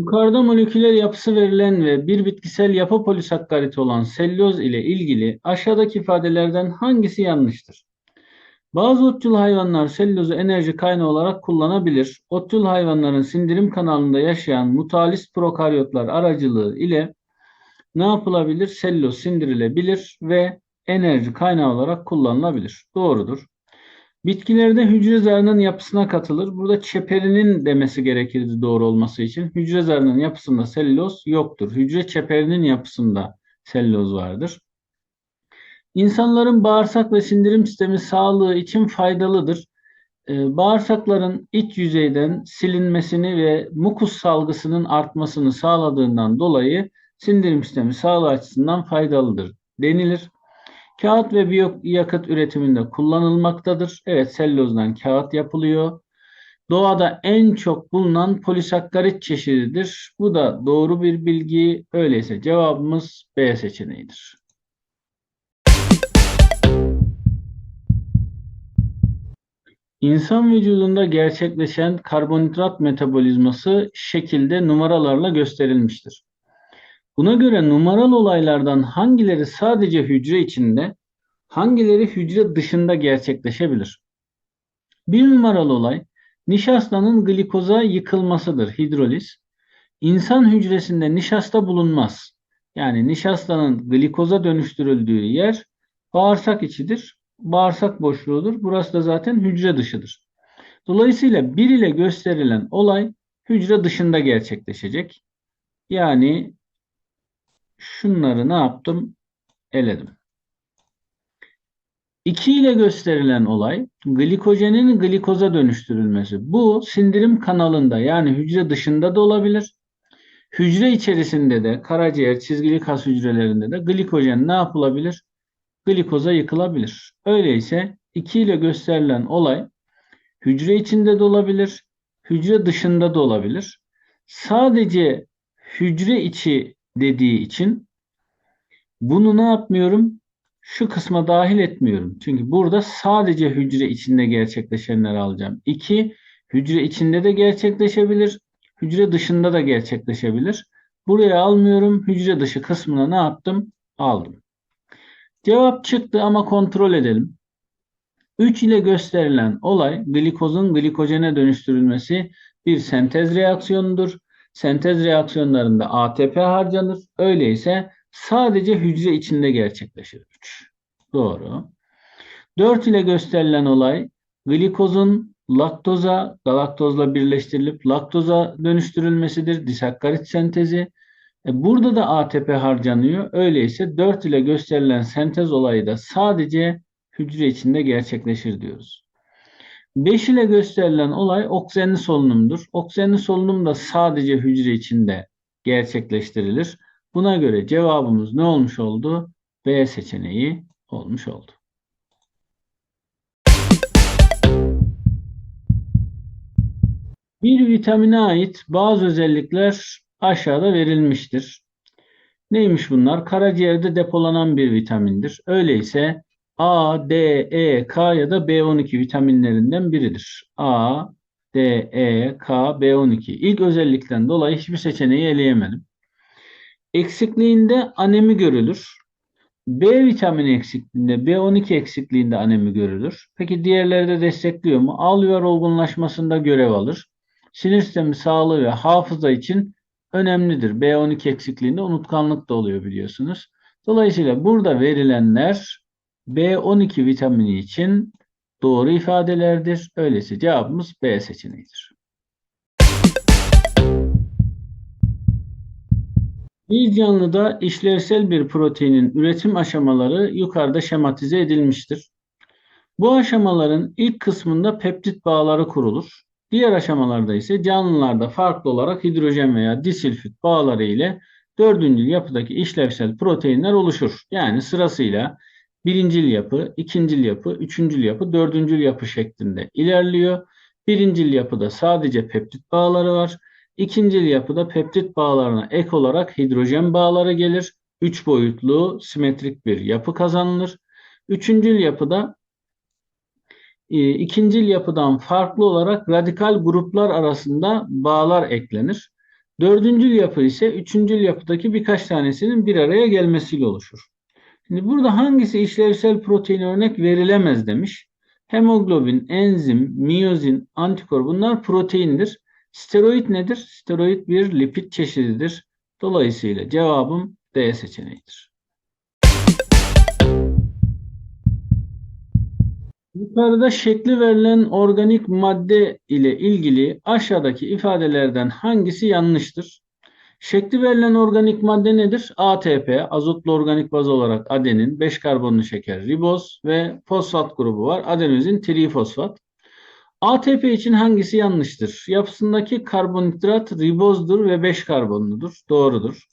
Yukarıda moleküler yapısı verilen ve bir bitkisel yapı polisakkariti olan selüloz ile ilgili aşağıdaki ifadelerden hangisi yanlıştır? Bazı otçul hayvanlar selülozu enerji kaynağı olarak kullanabilir. Otçul hayvanların sindirim kanalında yaşayan mutalis prokaryotlar aracılığı ile ne yapılabilir? Selüloz sindirilebilir ve enerji kaynağı olarak kullanılabilir. Doğrudur. Bitkilerde hücre zarının yapısına katılır. Burada çeperinin demesi gerekirdi doğru olması için. Hücre zarının yapısında selüloz yoktur. Hücre çeperinin yapısında selüloz vardır. İnsanların bağırsak ve sindirim sistemi sağlığı için faydalıdır. Ee, bağırsakların iç yüzeyden silinmesini ve mukus salgısının artmasını sağladığından dolayı sindirim sistemi sağlığı açısından faydalıdır denilir. Kağıt ve biyokyakıt üretiminde kullanılmaktadır. Evet sellozdan kağıt yapılıyor. Doğada en çok bulunan polisakkarit çeşididir. Bu da doğru bir bilgi. Öyleyse cevabımız B seçeneğidir. İnsan vücudunda gerçekleşen karbonhidrat metabolizması şekilde numaralarla gösterilmiştir. Buna göre numaralı olaylardan hangileri sadece hücre içinde, hangileri hücre dışında gerçekleşebilir? Bir numaralı olay nişastanın glikoza yıkılmasıdır, hidroliz. İnsan hücresinde nişasta bulunmaz. Yani nişastanın glikoza dönüştürüldüğü yer bağırsak içidir. Bağırsak boşluğudur. Burası da zaten hücre dışıdır. Dolayısıyla bir ile gösterilen olay hücre dışında gerçekleşecek. Yani şunları ne yaptım? Eledim. 2 ile gösterilen olay glikojenin glikoza dönüştürülmesi. Bu sindirim kanalında yani hücre dışında da olabilir. Hücre içerisinde de karaciğer, çizgili kas hücrelerinde de glikojen ne yapılabilir? Glikoza yıkılabilir. Öyleyse 2 ile gösterilen olay hücre içinde de olabilir, hücre dışında da olabilir. Sadece hücre içi dediği için bunu ne yapmıyorum? Şu kısma dahil etmiyorum. Çünkü burada sadece hücre içinde gerçekleşenleri alacağım. 2. Hücre içinde de gerçekleşebilir. Hücre dışında da gerçekleşebilir. Buraya almıyorum. Hücre dışı kısmına ne yaptım? Aldım. Cevap çıktı ama kontrol edelim. 3 ile gösterilen olay glikozun glikojene dönüştürülmesi bir sentez reaksiyonudur. Sentez reaksiyonlarında ATP harcanır. Öyleyse sadece hücre içinde gerçekleşir. 3. Doğru. 4 ile gösterilen olay glikozun laktoza, galaktozla birleştirilip laktoza dönüştürülmesidir. Disakkarit sentezi. E burada da ATP harcanıyor. Öyleyse 4 ile gösterilen sentez olayı da sadece hücre içinde gerçekleşir diyoruz. 5 ile gösterilen olay oksijenli solunumdur. Oksijenli solunum da sadece hücre içinde gerçekleştirilir. Buna göre cevabımız ne olmuş oldu? B seçeneği olmuş oldu. Bir vitamine ait bazı özellikler aşağıda verilmiştir. Neymiş bunlar? Karaciğerde depolanan bir vitamindir. Öyleyse A, D, E, K ya da B12 vitaminlerinden biridir. A, D, E, K, B12. İlk özellikten dolayı hiçbir seçeneği eleyemedim. Eksikliğinde anemi görülür. B vitamini eksikliğinde, B12 eksikliğinde anemi görülür. Peki diğerleri de destekliyor mu? Alveolar olgunlaşmasında görev alır. Sinir sistemi sağlığı ve hafıza için önemlidir. B12 eksikliğinde unutkanlık da oluyor biliyorsunuz. Dolayısıyla burada verilenler B12 vitamini için doğru ifadelerdir. Öyleyse cevabımız B seçeneğidir. Bir canlıda işlevsel bir proteinin üretim aşamaları yukarıda şematize edilmiştir. Bu aşamaların ilk kısmında peptit bağları kurulur. Diğer aşamalarda ise canlılarda farklı olarak hidrojen veya disilfit bağları ile dördüncül yapıdaki işlevsel proteinler oluşur. Yani sırasıyla birincil yapı, ikincil yapı, üçüncül yapı, dördüncül yapı şeklinde ilerliyor. Birincil yapıda sadece peptit bağları var. İkincil yapıda peptit bağlarına ek olarak hidrojen bağları gelir. Üç boyutlu simetrik bir yapı kazanılır. Üçüncül yapıda e, ikincil yapıdan farklı olarak radikal gruplar arasında bağlar eklenir. Dördüncül yapı ise üçüncül yapıdaki birkaç tanesinin bir araya gelmesiyle oluşur. Şimdi burada hangisi işlevsel protein örnek verilemez demiş. Hemoglobin, enzim, miyozin, antikor bunlar proteindir. Steroid nedir? Steroid bir lipid çeşididir. Dolayısıyla cevabım D seçeneğidir. Yukarıda şekli verilen organik madde ile ilgili aşağıdaki ifadelerden hangisi yanlıştır? Şekli verilen organik madde nedir? ATP, azotlu organik baz olarak adenin, 5 karbonlu şeker riboz ve fosfat grubu var. Adenozin trifosfat. ATP için hangisi yanlıştır? Yapısındaki karbonhidrat ribozdur ve 5 karbonludur. Doğrudur.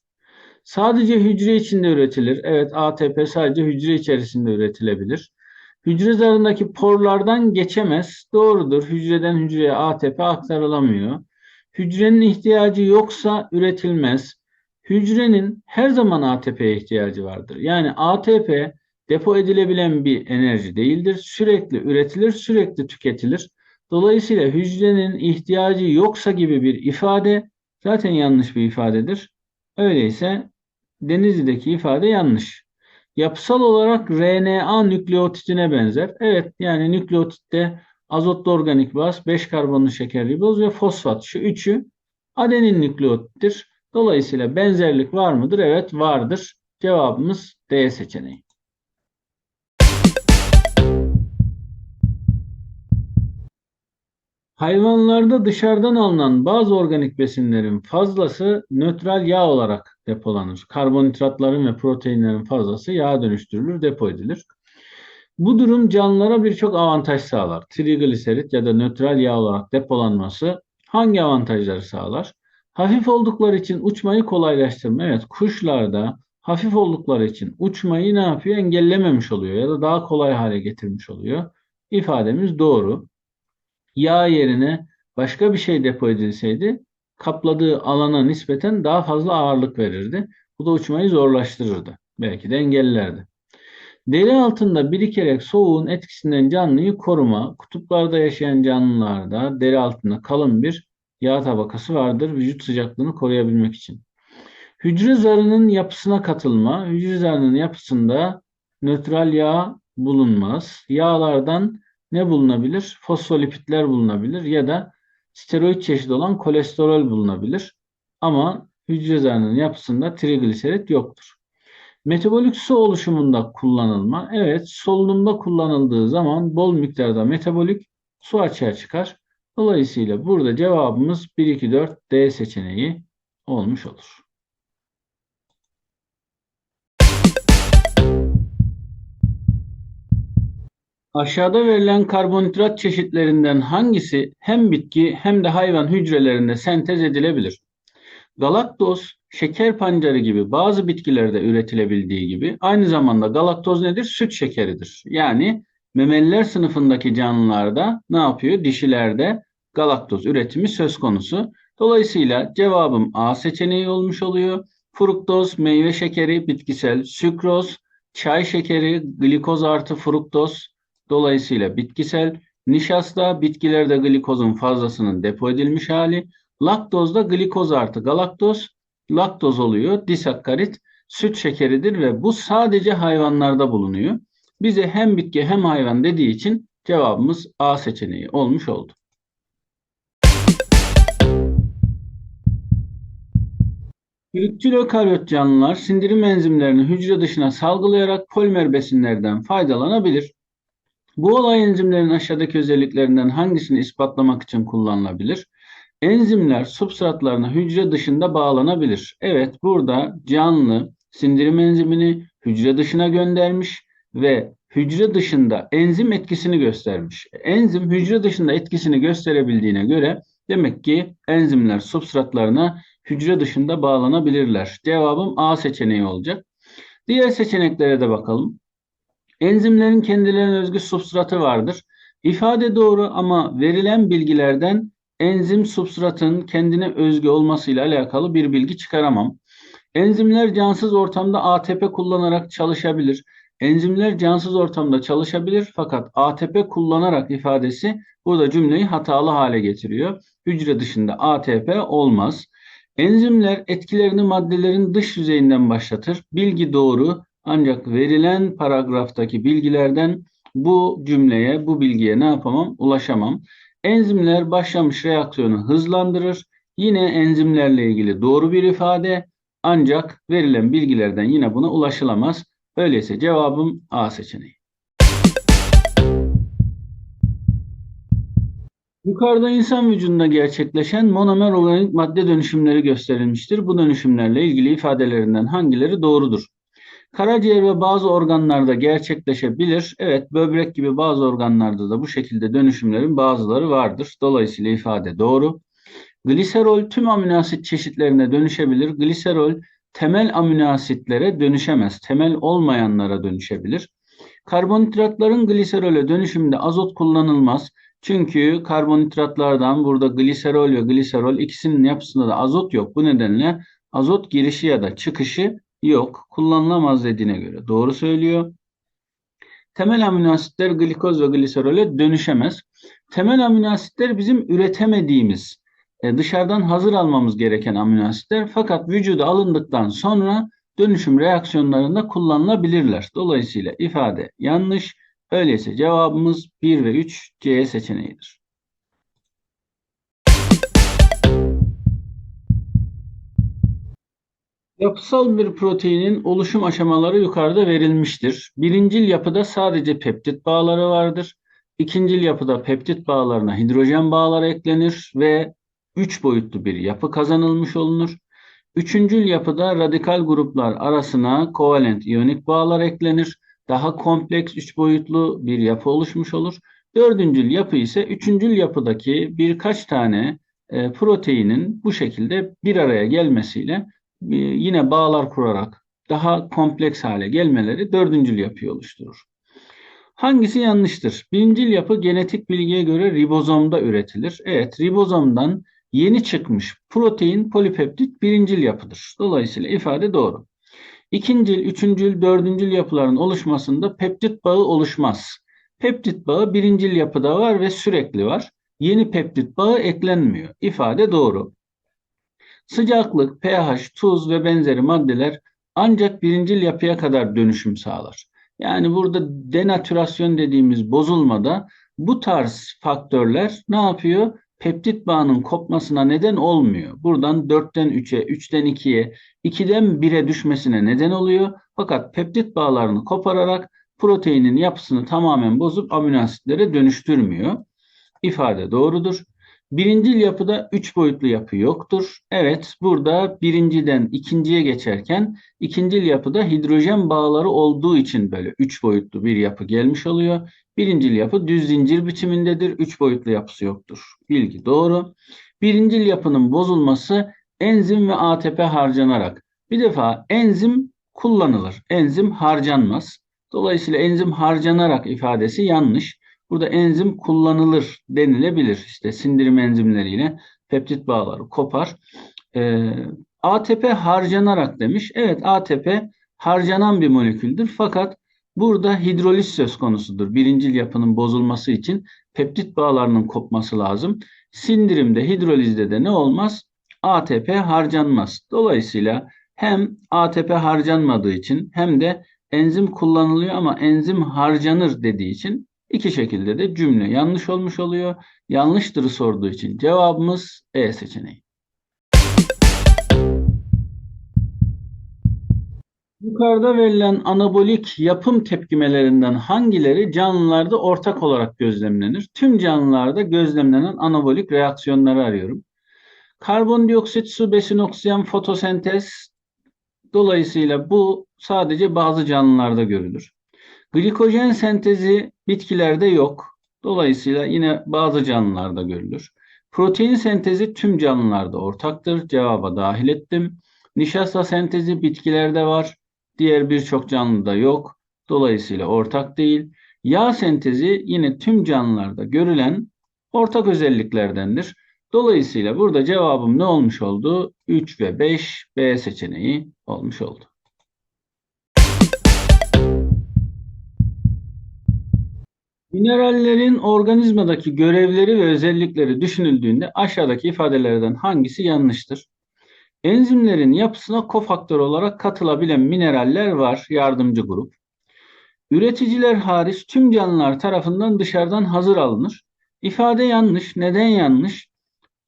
Sadece hücre içinde üretilir. Evet ATP sadece hücre içerisinde üretilebilir. Hücre zarındaki porlardan geçemez. Doğrudur. Hücreden hücreye ATP aktarılamıyor. Hücrenin ihtiyacı yoksa üretilmez. Hücrenin her zaman ATP'ye ihtiyacı vardır. Yani ATP depo edilebilen bir enerji değildir. Sürekli üretilir, sürekli tüketilir. Dolayısıyla hücrenin ihtiyacı yoksa gibi bir ifade zaten yanlış bir ifadedir. Öyleyse Denizli'deki ifade yanlış. Yapısal olarak RNA nükleotidine benzer. Evet yani nükleotitte azotlu organik baz, 5 karbonlu şeker riboz ve fosfat şu üçü adenin nükleotittir. Dolayısıyla benzerlik var mıdır? Evet vardır. Cevabımız D seçeneği. Hayvanlarda dışarıdan alınan bazı organik besinlerin fazlası nötral yağ olarak depolanır. Karbonhidratların ve proteinlerin fazlası yağa dönüştürülür, depo edilir. Bu durum canlılara birçok avantaj sağlar. Trigliserit ya da nötral yağ olarak depolanması hangi avantajları sağlar? Hafif oldukları için uçmayı kolaylaştırma. Evet kuşlarda hafif oldukları için uçmayı ne yapıyor? Engellememiş oluyor ya da daha kolay hale getirmiş oluyor. İfademiz doğru. Yağ yerine başka bir şey depo edilseydi kapladığı alana nispeten daha fazla ağırlık verirdi. Bu da uçmayı zorlaştırırdı. Belki de engellerdi. Deri altında birikerek soğuğun etkisinden canlıyı koruma. Kutuplarda yaşayan canlılarda deri altında kalın bir yağ tabakası vardır vücut sıcaklığını koruyabilmek için. Hücre zarının yapısına katılma. Hücre zarının yapısında nötral yağ bulunmaz. Yağlardan ne bulunabilir? Fosfolipitler bulunabilir ya da steroid çeşidi olan kolesterol bulunabilir. Ama hücre zarının yapısında trigliserit yoktur. Metabolik su oluşumunda kullanılma. Evet, solunumda kullanıldığı zaman bol miktarda metabolik su açığa çıkar. Dolayısıyla burada cevabımız 1, 2, 4 D seçeneği olmuş olur. Aşağıda verilen karbonhidrat çeşitlerinden hangisi hem bitki hem de hayvan hücrelerinde sentez edilebilir? Galaktoz, şeker pancarı gibi bazı bitkilerde üretilebildiği gibi aynı zamanda galaktoz nedir? Süt şekeridir. Yani memeliler sınıfındaki canlılarda ne yapıyor? Dişilerde galaktoz üretimi söz konusu. Dolayısıyla cevabım A seçeneği olmuş oluyor. Fruktoz, meyve şekeri, bitkisel, sükroz, çay şekeri, glikoz artı fruktoz, dolayısıyla bitkisel, nişasta, bitkilerde glikozun fazlasının depo edilmiş hali, Laktozda glikoz artı galaktoz, laktoz oluyor. Disakkarit süt şekeridir ve bu sadece hayvanlarda bulunuyor. Bize hem bitki hem hayvan dediği için cevabımız A seçeneği olmuş oldu. Çürükçül ökaryot canlılar sindirim enzimlerini hücre dışına salgılayarak polimer besinlerden faydalanabilir. Bu olay enzimlerin aşağıdaki özelliklerinden hangisini ispatlamak için kullanılabilir? Enzimler substratlarına hücre dışında bağlanabilir. Evet burada canlı sindirim enzimini hücre dışına göndermiş ve hücre dışında enzim etkisini göstermiş. Enzim hücre dışında etkisini gösterebildiğine göre demek ki enzimler substratlarına hücre dışında bağlanabilirler. Cevabım A seçeneği olacak. Diğer seçeneklere de bakalım. Enzimlerin kendilerine özgü substratı vardır. İfade doğru ama verilen bilgilerden enzim substratın kendine özgü olmasıyla alakalı bir bilgi çıkaramam. Enzimler cansız ortamda ATP kullanarak çalışabilir. Enzimler cansız ortamda çalışabilir fakat ATP kullanarak ifadesi burada cümleyi hatalı hale getiriyor. Hücre dışında ATP olmaz. Enzimler etkilerini maddelerin dış yüzeyinden başlatır. Bilgi doğru ancak verilen paragraftaki bilgilerden bu cümleye, bu bilgiye ne yapamam? Ulaşamam. Enzimler başlamış reaksiyonu hızlandırır. Yine enzimlerle ilgili doğru bir ifade ancak verilen bilgilerden yine buna ulaşılamaz. Öyleyse cevabım A seçeneği. Yukarıda insan vücudunda gerçekleşen monomer organik madde dönüşümleri gösterilmiştir. Bu dönüşümlerle ilgili ifadelerinden hangileri doğrudur? Karaciğer ve bazı organlarda gerçekleşebilir. Evet, böbrek gibi bazı organlarda da bu şekilde dönüşümlerin bazıları vardır. Dolayısıyla ifade doğru. Gliserol tüm amino asit çeşitlerine dönüşebilir. Gliserol temel amino asitlere dönüşemez. Temel olmayanlara dönüşebilir. Karbonhidratların gliserole dönüşümünde azot kullanılmaz. Çünkü karbonhidratlardan burada gliserol ve gliserol ikisinin yapısında da azot yok. Bu nedenle azot girişi ya da çıkışı yok. Kullanılamaz dediğine göre doğru söylüyor. Temel amino asitler glikoz ve gliserole dönüşemez. Temel amino asitler bizim üretemediğimiz, e, dışarıdan hazır almamız gereken amino asitler fakat vücuda alındıktan sonra dönüşüm reaksiyonlarında kullanılabilirler. Dolayısıyla ifade yanlış. Öyleyse cevabımız 1 ve 3 C seçeneğidir. Yapısal bir proteinin oluşum aşamaları yukarıda verilmiştir. Birincil yapıda sadece peptit bağları vardır. İkincil yapıda peptit bağlarına hidrojen bağları eklenir ve üç boyutlu bir yapı kazanılmış olunur. Üçüncül yapıda radikal gruplar arasına kovalent iyonik bağlar eklenir. Daha kompleks üç boyutlu bir yapı oluşmuş olur. Dördüncül yapı ise üçüncül yapıdaki birkaç tane e, proteinin bu şekilde bir araya gelmesiyle yine bağlar kurarak daha kompleks hale gelmeleri dördüncül yapıyı oluşturur. Hangisi yanlıştır? Birincil yapı genetik bilgiye göre ribozomda üretilir. Evet, ribozomdan yeni çıkmış protein polipeptit birincil yapıdır. Dolayısıyla ifade doğru. İkincil, üçüncül, dördüncül yapıların oluşmasında peptit bağı oluşmaz. Peptit bağı birincil yapıda var ve sürekli var. Yeni peptit bağı eklenmiyor. İfade doğru. Sıcaklık, pH, tuz ve benzeri maddeler ancak birincil yapıya kadar dönüşüm sağlar. Yani burada denatürasyon dediğimiz bozulmada bu tarz faktörler ne yapıyor? Peptit bağının kopmasına neden olmuyor. Buradan 4'ten 3'e, 3'ten 2'ye, 2'den 1'e düşmesine neden oluyor. Fakat peptit bağlarını kopararak proteinin yapısını tamamen bozup amino asitlere dönüştürmüyor. İfade doğrudur. Birincil yapıda üç boyutlu yapı yoktur. Evet, burada birinciden ikinciye geçerken ikincil yapıda hidrojen bağları olduğu için böyle üç boyutlu bir yapı gelmiş oluyor. Birincil yapı düz zincir biçimindedir. Üç boyutlu yapısı yoktur. Bilgi doğru. Birincil yapının bozulması enzim ve ATP harcanarak. Bir defa enzim kullanılır. Enzim harcanmaz. Dolayısıyla enzim harcanarak ifadesi yanlış. Burada enzim kullanılır denilebilir. İşte sindirim enzimleriyle peptit bağları kopar. Ee, ATP harcanarak demiş. Evet ATP harcanan bir moleküldür. Fakat burada hidroliz söz konusudur. Birincil yapının bozulması için peptit bağlarının kopması lazım. Sindirimde, hidrolizde de ne olmaz? ATP harcanmaz. Dolayısıyla hem ATP harcanmadığı için hem de enzim kullanılıyor ama enzim harcanır dediği için İki şekilde de cümle yanlış olmuş oluyor. Yanlıştırı sorduğu için cevabımız E seçeneği. Yukarıda verilen anabolik yapım tepkimelerinden hangileri canlılarda ortak olarak gözlemlenir? Tüm canlılarda gözlemlenen anabolik reaksiyonları arıyorum. Karbondioksit, su, besin, oksijen, fotosentez. Dolayısıyla bu sadece bazı canlılarda görülür. Glikojen sentezi bitkilerde yok. Dolayısıyla yine bazı canlılarda görülür. Protein sentezi tüm canlılarda ortaktır. Cevaba dahil ettim. Nişasta sentezi bitkilerde var. Diğer birçok canlıda yok. Dolayısıyla ortak değil. Yağ sentezi yine tüm canlılarda görülen ortak özelliklerdendir. Dolayısıyla burada cevabım ne olmuş oldu? 3 ve 5 B seçeneği olmuş oldu. Minerallerin organizmadaki görevleri ve özellikleri düşünüldüğünde aşağıdaki ifadelerden hangisi yanlıştır? Enzimlerin yapısına kofaktör olarak katılabilen mineraller var, yardımcı grup. Üreticiler hariç tüm canlılar tarafından dışarıdan hazır alınır. İfade yanlış. Neden yanlış?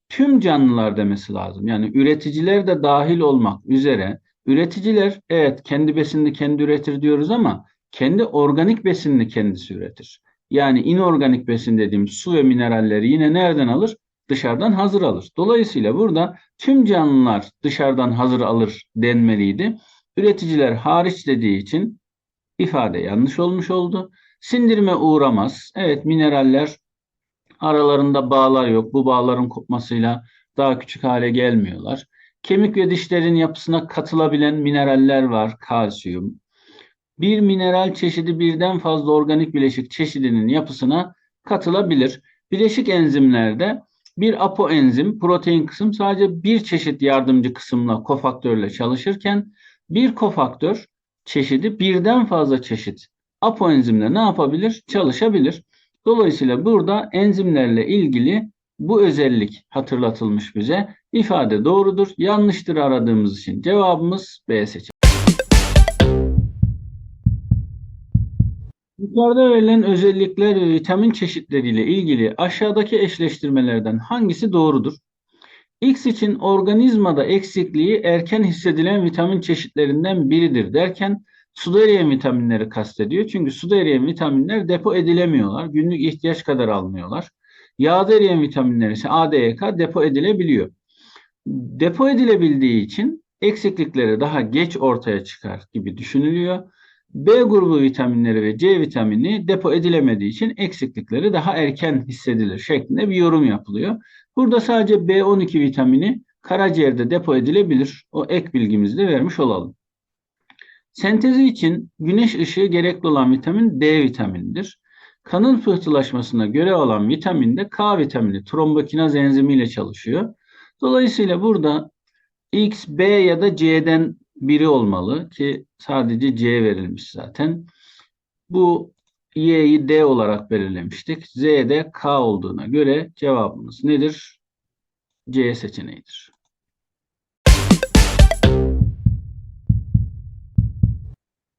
Tüm canlılar demesi lazım. Yani üreticiler de dahil olmak üzere. Üreticiler evet kendi besinini kendi üretir diyoruz ama kendi organik besinini kendisi üretir. Yani inorganik besin dediğim su ve mineralleri yine nereden alır? Dışarıdan hazır alır. Dolayısıyla burada tüm canlılar dışarıdan hazır alır denmeliydi. Üreticiler hariç dediği için ifade yanlış olmuş oldu. Sindirime uğramaz. Evet mineraller aralarında bağlar yok. Bu bağların kopmasıyla daha küçük hale gelmiyorlar. Kemik ve dişlerin yapısına katılabilen mineraller var. Kalsiyum. Bir mineral çeşidi birden fazla organik bileşik çeşidinin yapısına katılabilir. Bileşik enzimlerde bir apoenzim, protein kısım sadece bir çeşit yardımcı kısımla kofaktörle çalışırken bir kofaktör çeşidi birden fazla çeşit apoenzimle ne yapabilir? Çalışabilir. Dolayısıyla burada enzimlerle ilgili bu özellik hatırlatılmış bize. İfade doğrudur. Yanlıştır aradığımız için cevabımız B seçeneği. Yukarıda verilen özellikler ve vitamin çeşitleriyle ilgili aşağıdaki eşleştirmelerden hangisi doğrudur? X için organizmada eksikliği erken hissedilen vitamin çeşitlerinden biridir derken suda eriyen vitaminleri kastediyor. Çünkü suda eriyen vitaminler depo edilemiyorlar. Günlük ihtiyaç kadar almıyorlar. Yağda eriyen vitaminler ise ADYK depo edilebiliyor. Depo edilebildiği için eksiklikleri daha geç ortaya çıkar gibi düşünülüyor. B grubu vitaminleri ve C vitamini depo edilemediği için eksiklikleri daha erken hissedilir şeklinde bir yorum yapılıyor. Burada sadece B12 vitamini karaciğerde depo edilebilir. O ek bilgimizi de vermiş olalım. Sentezi için güneş ışığı gerekli olan vitamin D vitaminidir. Kanın pıhtılaşmasına göre olan vitamin de K vitamini trombokinaz enzimiyle çalışıyor. Dolayısıyla burada X, B ya da C'den biri olmalı ki sadece C verilmiş zaten. Bu Y'yi D olarak belirlemiştik. Z de K olduğuna göre cevabımız nedir? C seçeneğidir.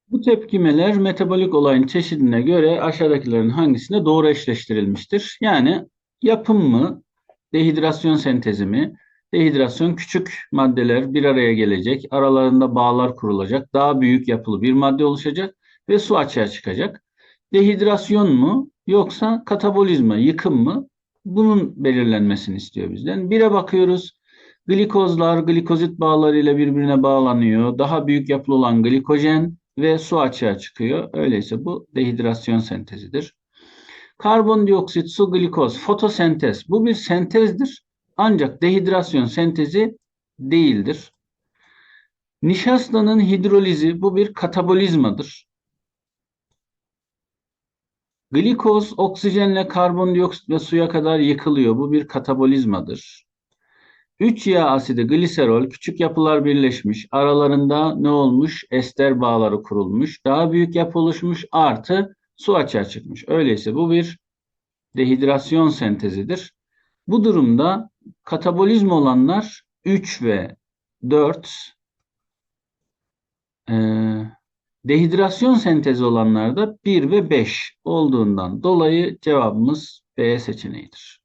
Bu tepkimeler metabolik olayın çeşidine göre aşağıdakilerin hangisine doğru eşleştirilmiştir? Yani yapım mı, dehidrasyon sentezi mi, Dehidrasyon küçük maddeler bir araya gelecek, aralarında bağlar kurulacak, daha büyük yapılı bir madde oluşacak ve su açığa çıkacak. Dehidrasyon mu yoksa katabolizma, yıkım mı? Bunun belirlenmesini istiyor bizden. Bire bakıyoruz. Glikozlar glikozit bağlarıyla birbirine bağlanıyor. Daha büyük yapılı olan glikojen ve su açığa çıkıyor. Öyleyse bu dehidrasyon sentezidir. Karbondioksit, su, glikoz, fotosentez. Bu bir sentezdir. Ancak dehidrasyon sentezi değildir. Nişastanın hidrolizi bu bir katabolizmadır. Glikoz oksijenle karbondioksit ve suya kadar yıkılıyor. Bu bir katabolizmadır. 3 yağ asidi gliserol küçük yapılar birleşmiş. Aralarında ne olmuş? Ester bağları kurulmuş. Daha büyük yapı oluşmuş artı su açığa çıkmış. Öyleyse bu bir dehidrasyon sentezidir. Bu durumda katabolizm olanlar 3 ve 4 e, dehidrasyon sentezi olanlar da 1 ve 5 olduğundan dolayı cevabımız B seçeneğidir.